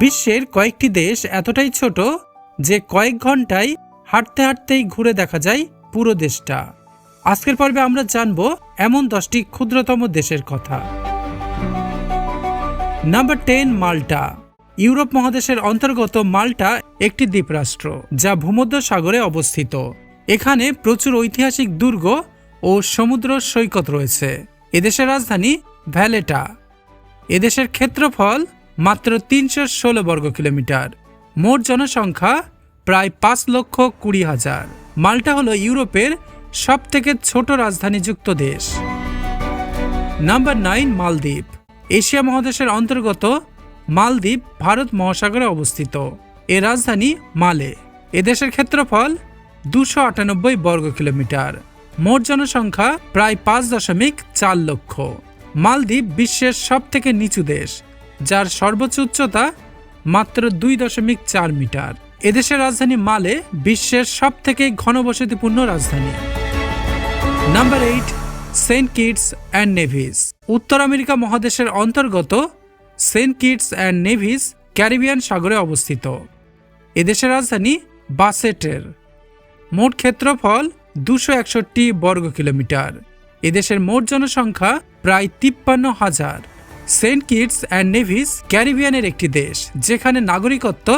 বিশ্বের কয়েকটি দেশ এতটাই ছোট যে কয়েক ঘন্টায় হাঁটতে হাঁটতেই ঘুরে দেখা যায় পুরো দেশটা। আজকের পর্বে আমরা জানব এমন দশটি ক্ষুদ্রতম দেশের কথা। নাম্বার টেন, মাল্টা। ইউরোপ মহাদেশের অন্তর্গত মাল্টা একটি দ্বীপরাষ্ট্র যা ভূমধ্য সাগরে অবস্থিত। এখানে প্রচুর ঐতিহাসিক দুর্গ ও সমুদ্র সৈকত রয়েছে। এদেশের রাজধানী ভ্যালেটা। এদেশের ক্ষেত্রফল মাত্র তিনশো ষোলো বর্গ কিলোমিটার। মোট জনসংখ্যা প্রায় পাঁচ লক্ষ কুড়ি হাজার। মাল্টা হলো ইউরোপের সব থেকে ছোট রাজধানীযুক্ত দেশ। নাম্বার নাইন, মালদ্বীপ। এশিয়া মহাদেশের অন্তর্গত মালদ্বীপ ভারত মহাসাগরে অবস্থিত। এর রাজধানী মালে। এদেশের ক্ষেত্রফল দুশো আটানব্বই বর্গ কিলোমিটার। মোট জনসংখ্যা প্রায় পাঁচ দশমিক চার লক্ষ। মালদ্বীপ বিশ্বের সব থেকে নিচু দেশ। যার সর্বোচ্চ উচ্চতা মাত্র দুই দশমিক চার মিটার। এদেশের রাজধানী মালে বিশ্বের সব থেকে ঘনবসতিপূর্ণ রাজধানী। Number eight Saint Kitts and Nevis উত্তর আমেরিকা মহাদেশের অন্তর্গত Saint Kitts and Nevis Caribbean সাগরে অবস্থিত। এদেশের রাজধানী বাসেটের। মোট ক্ষেত্রফল দুশো একষট্টি বর্গ কিলোমিটার এদেশের মোট জনসংখ্যা প্রায় তিপ্পান্ন হাজার। সেন্ট কিটস অ্যান্ড নেভিস ক্যারিবিয়ানের একটি দেশ, যেখানে নাগরিকত্ব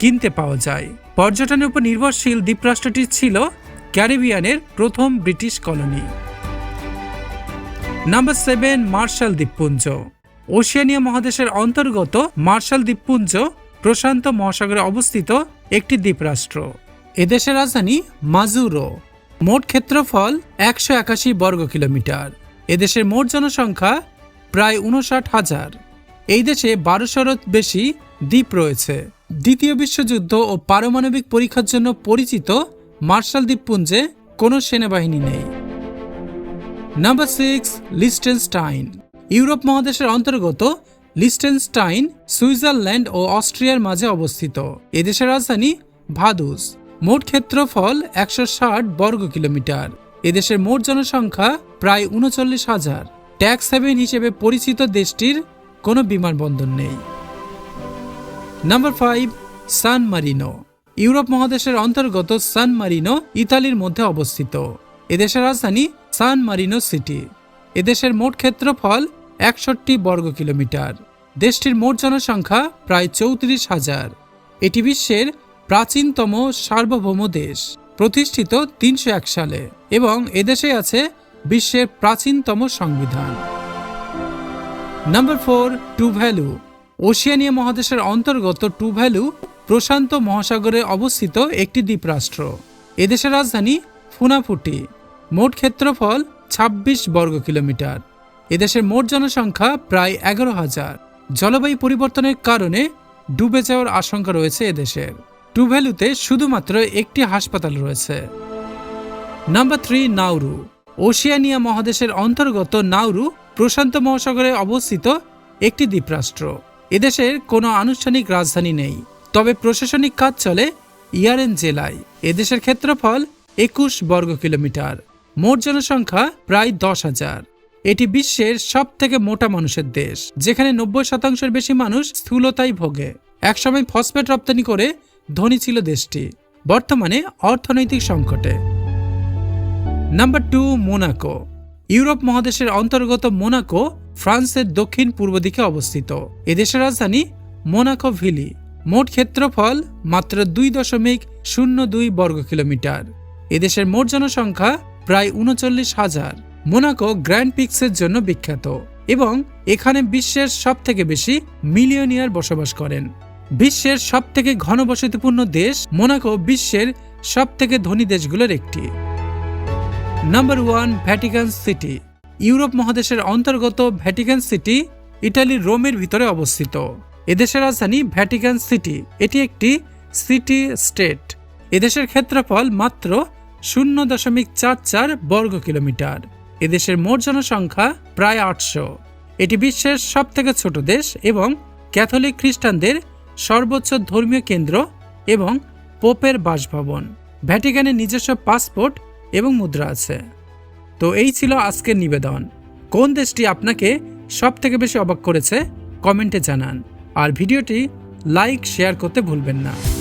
কিনতে পাওয়া যায়। পর্যটনের উপর নির্ভরশীল দ্বীপরাষ্ট্রটি ছিল ক্যারিবিয়ানের প্রথম British colony. Number seven, Marshall দ্বীপপুঞ্জ। ওশিয়ানিয়া মহাদেশের অন্তর্গত মার্শাল দ্বীপপুঞ্জ প্রশান্ত মহাসাগরে অবস্থিত একটি দ্বীপরাষ্ট্র। এদেশের রাজধানী মাজুরো। মোট ক্ষেত্রফল একশো একাশি বর্গ কিলোমিটার এদেশের মোট জনসংখ্যা প্রায় উনষাট হাজার। এই দেশে বারোশোরও বেশি দ্বীপ রয়েছে। দ্বিতীয় বিশ্বযুদ্ধ ও পারমাণবিক পরীক্ষার জন্য পরিচিত মার্শাল দ্বীপপুঞ্জে কোনো সেনাবাহিনী নেই। Number six, Liechtenstein. ইউরোপ মহাদেশের অন্তর্গত লিস্টেনস্টাইন, সুইজারল্যান্ড ও অস্ট্রিয়ার মাঝে অবস্থিত। এদেশের রাজধানী ভাদুস। মোট ক্ষেত্রফল একশো ষাট বর্গ কিলোমিটার এদেশের মোট জনসংখ্যা প্রায় উনচল্লিশ হাজার। ট্যাক্স হ্যাভেন হিসেবে পরিচিত দেশটির কোনো বিমানবন্দর নেই। Number five, San Marino. Europe মহাদেশের অন্তর্গত সান মারিনো, ইতালির মধ্যে অবস্থিত। এদেশের রাজধানী সান মারিনো সিটি। এদেশের মোট ক্ষেত্রফল একষট্টি বর্গ কিলোমিটার। দেশটির মোট জনসংখ্যা প্রায় চৌত্রিশ হাজার। এটি বিশ্বের প্রাচীনতম সার্বভৌম দেশ। প্রতিষ্ঠিত তিনশো এক সালে এবং এদেশে আছে বিশ্বের প্রাচীনতম সংবিধান। Number four Tuvalu Oceania মহাদেশের অন্তর্গত টু ভ্যালু প্রশান্ত মহাসাগরে অবস্থিত একটি দ্বীপরাষ্ট্র। এদেশের রাজধানী ফুনাফুটি। মোট ক্ষেত্রফল ২৬ বর্গ কিলোমিটার। এদেশের মোট জনসংখ্যা প্রায় এগারো হাজার। জলবায়ু পরিবর্তনের কারণে ডুবে যাওয়ার আশঙ্কা রয়েছে এদেশের। টুভ্যালুতে শুধুমাত্র একটি হাসপাতাল রয়েছে। নাম্বার থ্রি নাউরু ওশিয়ানিয়া মহাদেশের অন্তর্গত নাউরু প্রশান্ত মহাসাগরে অবস্থিত একটি দ্বীপরাষ্ট্র। এদেশের কোনো আনুষ্ঠানিক রাজধানী নেই। তবে প্রশাসনিক কাজ চলে ইয়ারেন জেলায়। এদেশের ক্ষেত্রফল একুশ বর্গ কিলোমিটার। মোট জনসংখ্যা প্রায় দশ হাজার। এটি বিশ্বের সব থেকে মোটা মানুষের দেশ, যেখানে নব্বই শতাংশের বেশি মানুষ স্থূলতায় ভোগে। একসময় ফসফেট রপ্তানি করে ধনী ছিল দেশটি। বর্তমানে অর্থনৈতিক সংকটে। নাম্বার টু মোনাকো ইউরোপ মহাদেশের অন্তর্গত মোনাকো, ফ্রান্সের দক্ষিণ পূর্ব দিকে অবস্থিত। এদেশের রাজধানী মোনাকো ভিলি। মোট ক্ষেত্রফল মাত্র দুই দশমিক শূন্য দুই বর্গ কিলোমিটার। এদেশের মোট জনসংখ্যা প্রায় উনচল্লিশ হাজার। মোনাকো গ্র্যান্ড পিক্সের জন্য বিখ্যাত এবং এখানে বিশ্বের সব থেকে বেশি মিলিয়নিয়ার বসবাস করেন। বিশ্বের সব থেকে ঘনবসতিপূর্ণ দেশ মোনাকো বিশ্বের সব থেকে ধনী দেশগুলোর একটি। Number one Vatican City Europe মহাদেশের অন্তর্গত ভ্যাটিকান সিটি ইটালির রোমের ভিতরে অবস্থিত। এদেশের রাজধানী ভ্যাটিকান সিটি এটি একটি সিটি স্টেট এদেশের ক্ষেত্রফল মাত্র শূন্য দশমিক চার চার বর্গ কিলোমিটার। এদেশের মোট জনসংখ্যা প্রায় আটশো। এটি বিশ্বের সব থেকে ছোট দেশ এবং ক্যাথলিক খ্রিস্টানদের সর্বোচ্চ ধর্মীয় কেন্দ্র এবং পোপের বাসভবন। ভ্যাটিকানের নিজস্ব পাসপোর্ট এবং মুদ্রা আছে। তো এই ছিল আজকের নিবেদন। কোন দেশটি আপনাকে সব থেকে বেশি অবাক করেছে? কমেন্টে জানান। আর ভিডিওটি লাইক, শেয়ার করতে ভুলবেন না।